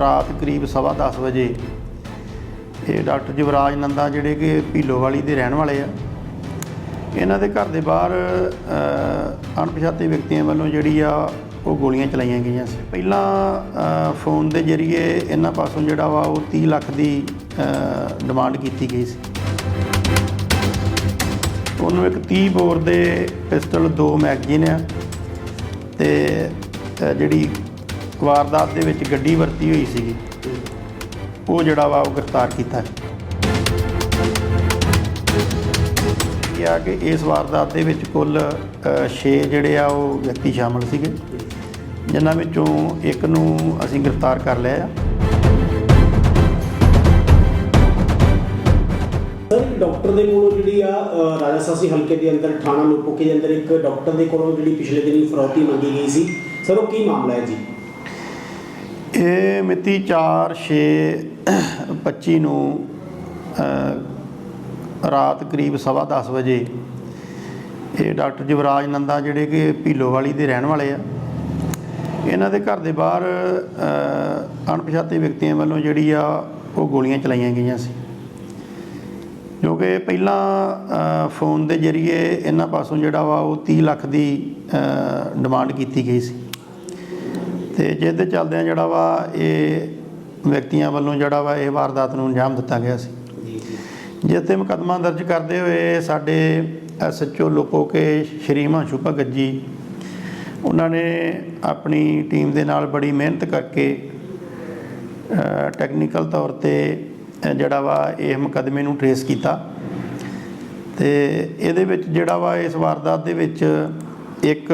ਰਾਤ ਕਰੀਬ ਸਵਾ ਦਸ ਵਜੇ ਇਹ ਡਾਕਟਰ ਜਵਰਾਜ ਨੰਦਾ ਜਿਹੜੇ ਕਿ ਭੀਲੋਵਾਲੀ ਦੇ ਰਹਿਣ ਵਾਲੇ ਆ, ਇਹਨਾਂ ਦੇ ਘਰ ਦੇ ਬਾਹਰ ਅਣਪਛਾਤੇ ਵਿਅਕਤੀਆਂ ਵੱਲੋਂ ਜਿਹੜੀ ਆ ਉਹ ਗੋਲੀਆਂ ਚਲਾਈਆਂ ਗਈਆਂ ਸੀ। ਪਹਿਲਾਂ ਫੋਨ ਦੇ ਜ਼ਰੀਏ ਇਹਨਾਂ ਪਾਸੋਂ ਜਿਹੜਾ ਵਾ ਉਹ 30 ਲੱਖ ਦੀ ਡਿਮਾਂਡ ਕੀਤੀ ਗਈ ਸੀ। ਉਹਨੂੰ ਇੱਕ 30 ਬੋਰ ਦੇ ਪਿਸਟਲ, ਦੋ ਮੈਗਜ਼ੀਨ ਆ ਤੇ ਜਿਹੜੀ ਵਾਰਦਾਤ ਦੇ ਵਿੱਚ ਗੱਡੀ ਵਰਤੀ ਹੋਈ ਸੀਗੀ। ਉਹ ਜਿਹੜਾ ਵਾ ਉਹ ਗ੍ਰਿਫਤਾਰ ਕੀਤਾ। ਹੈ ਕਿਹਾ ਕਿ ਇਸ ਵਾਰਦਾਤ ਦੇ ਵਿੱਚ ਕੁੱਲ 6 ਜਿਹੜੇ ਆ ਉਹ ਵਿਅਕਤੀ ਸ਼ਾਮਲ ਸੀਗੇ। ਜਿਨ੍ਹਾਂ ਵਿੱਚੋਂ ਇੱਕ ਨੂੰ ਅਸੀਂ ਗ੍ਰਿਫਤਾਰ ਕਰ ਲਿਆ ਆ। ਸਰ ਡਾਕਟਰ ਦੇ ਕੋਲੋਂ ਜਿਹੜੀ ਆ ਅ, ਰਾਜਾਸਾਸੀ ਹਲਕੇ ਦੇ ਅੰਦਰ ਥਾਣਾ ਲੋਪੋਕੇ ਦੇ ਅੰਦਰ ਇੱਕ ਡਾਕਟਰ ਦੇ ਕੋਲੋਂ ਜਿਹੜੀ ਪਿਛਲੇ ਦਿਨੀ ਫਰੌਤੀ ਮੰਗੀ ਗਈ ਸੀ। ਸਰ ਉਹ ਕੀ ਮਾਮਲਾ ਹੈ ਜੀ? ਇਹ ਮਿਤੀ 4 6 25 ਨੂੰ ਰਾਤ ਕਰੀਬ ਸਵਾ ਦਸ ਵਜੇ ਇਹ ਡਾਕਟਰ ਜਵਰਾਜ ਨੰਦਾ ਜਿਹੜੇ ਕਿ ਭੀਲੋਵਾਲੀ ਦੇ ਰਹਿਣ ਵਾਲੇ ਆ, ਇਹਨਾਂ ਦੇ ਘਰ ਦੇ ਬਾਹਰ ਅਣਪਛਾਤੇ ਵਿਅਕਤੀਆਂ ਵੱਲੋਂ ਜਿਹੜੀ ਆ ਉਹ ਗੋਲੀਆਂ ਚਲਾਈਆਂ ਗਈਆਂ ਸੀ। ਜੋ ਕਿ ਪਹਿਲਾਂ ਫੋਨ ਦੇ ਜ਼ਰੀਏ ਇਹਨਾਂ ਪਾਸੋਂ ਜਿਹੜਾ ਵਾ ਉਹ 30 ਲੱਖ ਦੀ ਡਿਮਾਂਡ ਕੀਤੀ ਗਈ ਸੀ। ਤੇ ਜਿਸ ਦੇ ਚੱਲਦਿਆਂ ਜਿਹੜਾ ਵਾ ਇਹ ਵਿਅਕਤੀਆਂ ਵੱਲੋਂ ਜਿਹੜਾ ਵਾ ਇਹ ਵਾਰਦਾਤ ਨੂੰ ਅੰਜਾਮ ਦਿੱਤਾ ਗਿਆ ਸੀ। ਜੀ ਜੀ। ਜਿਸ ਤੇ ਮੁਕੱਦਮਾ ਦਰਜ ਕਰਦੇ ਹੋਏ ਸਾਡੇ ਐਸਐਚਓ ਲੋਪੋ ਕੇ ਸ਼੍ਰੀ ਹਿਮਾਂਸ਼ੂ ਭਗਤ ਜੀ ਉਹਨਾਂ ਨੇ ਆਪਣੀ ਟੀਮ ਦੇ ਨਾਲ ਬੜੀ ਮਿਹਨਤ ਕਰਕੇ ਟੈਕਨੀਕਲ ਤੌਰ ਤੇ ਜਿਹੜਾ ਵਾ ਇਹ ਮੁਕੱਦਮੇ ਨੂੰ ਟਰੇਸ ਕੀਤਾ। ਤੇ ਇਹਦੇ ਵਿੱਚ ਜਿਹੜਾ ਵਾ ਇਸ ਵਾਰਦਾਤ ਦੇ ਵਿੱਚ ਇੱਕ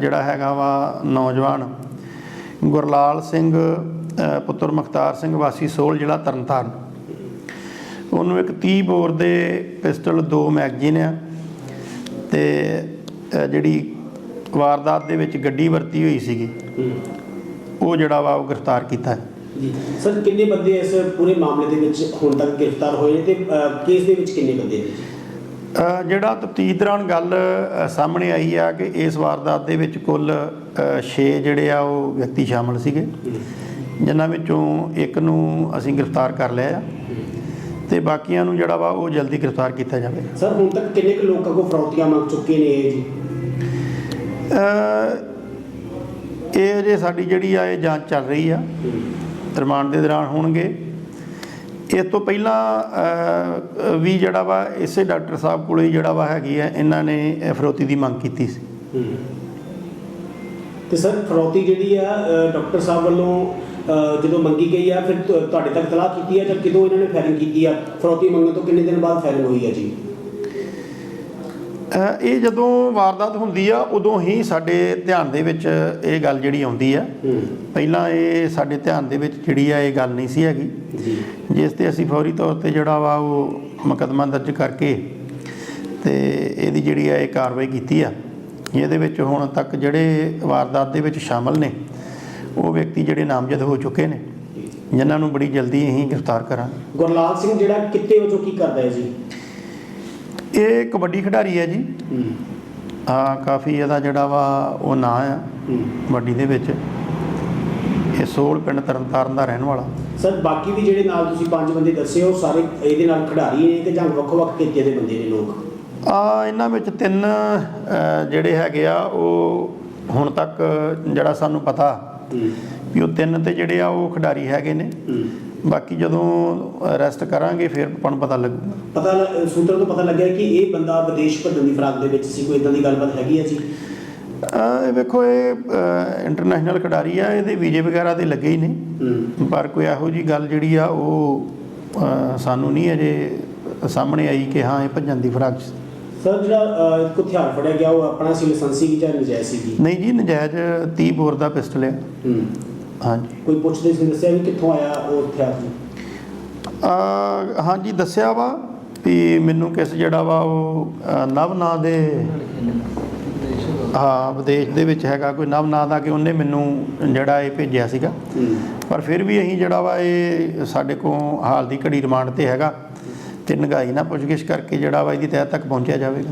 ਜਿਹੜਾ ਹੈਗਾ ਵਾ ਨੌਜਵਾਨ ਗੁਰਲਾਲ ਸਿੰਘ ਪੁੱਤਰ ਮੁਖਤਾਰ ਸਿੰਘ ਵਾਸੀ ਸੋਲ ਜ਼ਿਲ੍ਹਾ ਤਰਨਤਾਰਨ। ਉਹਨੂੰ ਇੱਕ 30 ਬੋਰ ਦੇ ਪਿਸਟਲ ਦੋ ਮੈਗਜ਼ੀਨ ਆ ਤੇ ਜਿਹੜੀ ਵਾਰਦਾਤ ਦੇ ਵਿੱਚ ਗੱਡੀ ਵਰਤੀ ਹੋਈ ਸੀਗੀ। ਉਹ ਜਿਹੜਾ ਵਾ ਉਹ ਗ੍ਰਿਫਤਾਰ ਕੀਤਾ। ਜੀ। ਸਰ ਕਿੰਨੇ ਬੰਦੇ ਇਸ ਪੂਰੇ ਮਾਮਲੇ ਦੇ ਵਿੱਚ ਹੁਣ ਤੱਕ ਗ੍ਰਿਫਤਾਰ ਹੋਏ ਤੇ ਕੇਸ ਦੇ ਵਿੱਚ ਕਿੰਨੇ ਬੰਦੇ ਨੇ? ਜਿਹੜਾ ਤਫਤੀਸ਼ ਦੌਰਾਨ ਗੱਲ ਸਾਹਮਣੇ ਆਈ ਆ ਕਿ ਇਸ ਵਾਰਦਾਤ ਦੇ ਵਿੱਚ ਕੁੱਲ 6 ਜਿਹੜੇ ਆ ਉਹ ਵਿਅਕਤੀ ਸ਼ਾਮਲ ਸੀਗੇ। ਜਿਨ੍ਹਾਂ ਵਿੱਚੋਂ ਇੱਕ ਨੂੰ ਅਸੀਂ ਗ੍ਰਿਫਤਾਰ ਕਰ ਲਿਆ ਆ ਤੇ ਬਾਕੀਆਂ ਨੂੰ ਜਿਹੜਾ ਵਾ ਉਹ ਜਲਦੀ ਗ੍ਰਿਫਤਾਰ ਕੀਤਾ ਜਾਵੇਗਾ ਸਰ ਹੁਣ ਤੱਕ ਕਿੰਨੇ ਕੁ ਲੋਕਾਂ ਕੋ ਫਰੌਤੀਆਂ ਮੰਗ ਚੁੱਕੇ ਨੇ ਜੀ? ਇਹ ਜੇ ਸਾਡੀ ਜਿਹੜੀ ਆ ਇਹ ਜਾਂਚ ਚੱਲ ਰਹੀ ਆ। ਰਿਮਾਂਡ ਦੇ ਦੌਰਾਨ ਹੋਣਗੇ। ਇਸ ਤੋਂ ਪਹਿਲਾਂ ਵੀ ਜਿਹੜਾ ਵਾ, ਇਸੇ ਡਾਕਟਰ ਸਾਹਿਬ ਕੋਲੇ ਹੀ ਜਿਹੜਾ ਵਾ ਹੈਗੀ ਹੈ ਇਹਨਾਂ ਨੇ ਫਰੋਤੀ ਦੀ ਮੰਗ ਕੀਤੀ ਸੀ। ਹੂੰ। ਤੇ ਸਰ, ਫਰੋਤੀ ਜਿਹੜੀ ਆ ਡਾਕਟਰ ਸਾਹਿਬ ਵੱਲੋਂ ਜਦੋਂ ਮੰਗੀ ਗਈ ਆ, ਫਿਰ ਤੁ- ਤੁਹਾਡੇ ਤੱਕ ਤਲਾਹ ਕੀਤੀ ਆ ਜਾਂ ਕਿਦੋਂ ਇਹਨਾਂ ਨੇ ਫਾਇਰਿੰਗ ਕੀਤੀ ਆ? ਫਰੋਤੀ ਮੰਗਣ ਤੋਂ ਕਿੰਨੇ ਦਿਨ ਬਾਅਦ ਫਾਇਰਿੰਗ ਹੋਈ ਆ ਜੀ? ਇਹ ਜਦੋਂ ਵਾਰਦਾਤ ਹੁੰਦੀ ਆ ਉਦੋਂ ਹੀ ਸਾਡੇ ਧਿਆਨ ਦੇ ਵਿੱਚ ਇਹ ਗੱਲ ਜਿਹੜੀ ਆਉਂਦੀ ਆ। ਪਹਿਲਾਂ ਇਹ ਸਾਡੇ ਧਿਆਨ ਦੇ ਵਿੱਚ ਜਿਹੜੀ ਆ ਇਹ ਗੱਲ ਨਹੀਂ ਸੀ ਹੈਗੀ। ਜਿਸ ਤੇ ਅਸੀਂ ਫੌਰੀ ਤੌਰ ਤੇ ਜਿਹੜਾ ਵਾ ਉਹ ਮੁਕੱਦਮਾ ਦਰਜ ਕਰਕੇ ਤੇ ਇਹਦੀ ਜਿਹੜੀ ਆ ਇਹ ਕਾਰਵਾਈ ਕੀਤੀ ਆ। ਇਹਦੇ ਵਿੱਚ ਹੁਣ ਤੱਕ ਜਿਹੜੇ ਵਾਰਦਾਤ ਦੇ ਵਿੱਚ ਸ਼ਾਮਲ ਨੇ ਉਹ ਵਿਅਕਤੀ ਜਿਹੜੇ ਨਾਮਜ਼ਦ ਹੋ ਚੁੱਕੇ ਨੇ ਜਿਨ੍ਹਾਂ ਨੂੰ ਬੜੀ ਜਲਦੀ ਅਸੀਂ ਗ੍ਰਿਫਤਾਰ ਕਰਾਂਗੇ। ਗੁਰਲਾਲ ਸਿੰਘ ਜਿਹੜਾ ਕਿੱਤੇ ਵਜੋਂ ਕੀ ਕਰਦਾ ਹੈ ਜੀ? ਇਹ ਕਬੱਡੀ ਖਿਡਾਰੀ ਹੈ ਜੀ। ਹੂੰ। ਆ ਕਾਫੀ ਇਹਦਾ ਜਿਹੜਾ ਵਾ ਉਹ ਨਾਂ ਆ। ਕਬੱਡੀ ਦੇ ਵਿੱਚ। ਇਹ ਸੋਲ ਪਿੰਡ ਤਰਨਤਾਰਨ ਦਾ ਰਹਿਣ ਵਾਲਾ। ਸਰ ਬਾਕੀ ਵੀ ਜਿਹੜੇ ਨਾਲ ਤੁਸੀਂ ਪੰਜ ਬੰਦੇ ਦੱਸੇ ਉਹ ਸਾਰੇ ਇਹਦੇ ਨਾਲ ਖਿਡਾਰੀ ਨੇ ਕਿ ਜਾਂ ਵੱਖ-ਵੱਖ ਕਿੱਤੇ ਦੇ ਬੰਦੇ ਨੇ ਲੋਕ? ਆ ਇਹਨਾਂ ਵਿੱਚ ਤਿੰਨ ਜਿਹੜੇ ਹੈਗੇ ਆ ਉਹ ਹੁਣ ਤੱਕ ਜਿਹੜਾ ਸਾਨੂੰ ਪਤਾ ਵੀ ਉਹ ਤਿੰਨ ਤੇ ਜਿਹੜੇ ਆ ਉਹ ਖਿਡਾਰੀ ਹੈਗੇ ਨੇ। ਬਾਕੀ ਜਦੋਂ ਅਰੈਸਟ ਕਰਾਂਗੇ ਫਿਰ ਆਪਾਂ ਨੂੰ ਪਤਾ ਲੱਗੂਗਾ ਪਤਾ ਲ- ਸੂਤਰਾਂ ਤੋਂ ਪਤਾ ਲੱਗਿਆ ਕਿ ਇਹ ਬੰਦਾ ਵਿਦੇਸ਼ ਭੱਜਣ ਦੀ ਫਰਾਕ ਦੇ ਵਿੱਚ ਸੀ ਕੋਈ ਇਦਾਂ ਦੀ ਗੱਲਬਾਤ ਹੈਗੀ ਹੈ ਜੀ? ਅ, ਇਹ ਵੇਖੋ ਇਹ ਇੰਟਰਨੈਸ਼ਨਲ ਖਿਡਾਰੀ ਆ ਇਹਦੇ ਵੀਜ਼ੇ ਵਗੈਰਾ ਤੇ ਲੱਗੇ ਹੀ ਨੇ। ਹੂੰ। ਪਰ ਕੋਈ ਇਹੋ ਜੀ ਗੱਲ ਜਿਹੜੀ ਆ ਉਹ ਸਾਨੂੰ ਨਹੀਂ ਅਜੇ ਸਾਹਮਣੇ ਆਈ ਕਿ ਹਾਂ ਇਹ ਭੱਜਣ ਦੀ ਫਰਾਕ 'ਚ ਸੀ। ਸਰ ਜਿਹੜਾ ਅਹ, ਇੱਕ ਹਥਿਆਰ ਫੜਿਆ ਗਿਆ ਉਹ ਆਪਣਾ ਸੀ ਲਾਇਸੈਂਸੀ ਕੀ ਜਾਂ ਨਜਾਇਜ਼ ਸੀ ਨਹੀਂ ਜੀ ਨਜਾਇਜ਼ 30 ਬੋਰ ਦਾ ਪਿਸਟਲ ਆ। ਹੂੰ। ਹਾਂਜੀ। ਕੋਈ ਪੁੱਛਦੇ ਸੀ ਦੱਸਿਆ ਵੀ ਕਿੱਥੋਂ ਆਇਆ ਉਹ ਹਥਿਆਰ ਜੀ ਅ, ਹਾਂਜੀ ਦੱਸਿਆ ਵਾ ਵੀ ਮੈਨੂੰ ਕਿਸ ਜਿਹੜਾ ਵਾ ਉਹ ਅ, ਨਵ ਨਾਂ ਦੇ ਹਾਂ ਵਿਦੇਸ਼ ਦੇ ਵਿੱਚ ਹੈਗਾ ਕੋਈ ਨਵ ਨਾਂ ਦਾ ਕਿ ਉਹਨੇ ਮੈਨੂੰ ਜਿਹੜਾ ਇਹ ਭੇਜਿਆ ਸੀਗਾ। ਪਰ ਫਿਰ ਵੀ ਅਸੀਂ ਜਿਹੜਾ ਵਾ ਇਹ ਸਾਡੇ ਕੋਲ ਹਾਲ ਦੀ ਘੜੀ ਰਿਮਾਂਡ ਤੇ ਹੈਗਾ ਤੇ ਨਗਾਈ ਨਾਲ ਪੁੱਛਗਿੱਛ ਕਰਕੇ ਜਿਹੜਾ ਵਾ ਇਹਦੀ ਤਹਿ ਤੱਕ ਪਹੁੰਚਿਆ ਜਾਵੇਗਾ।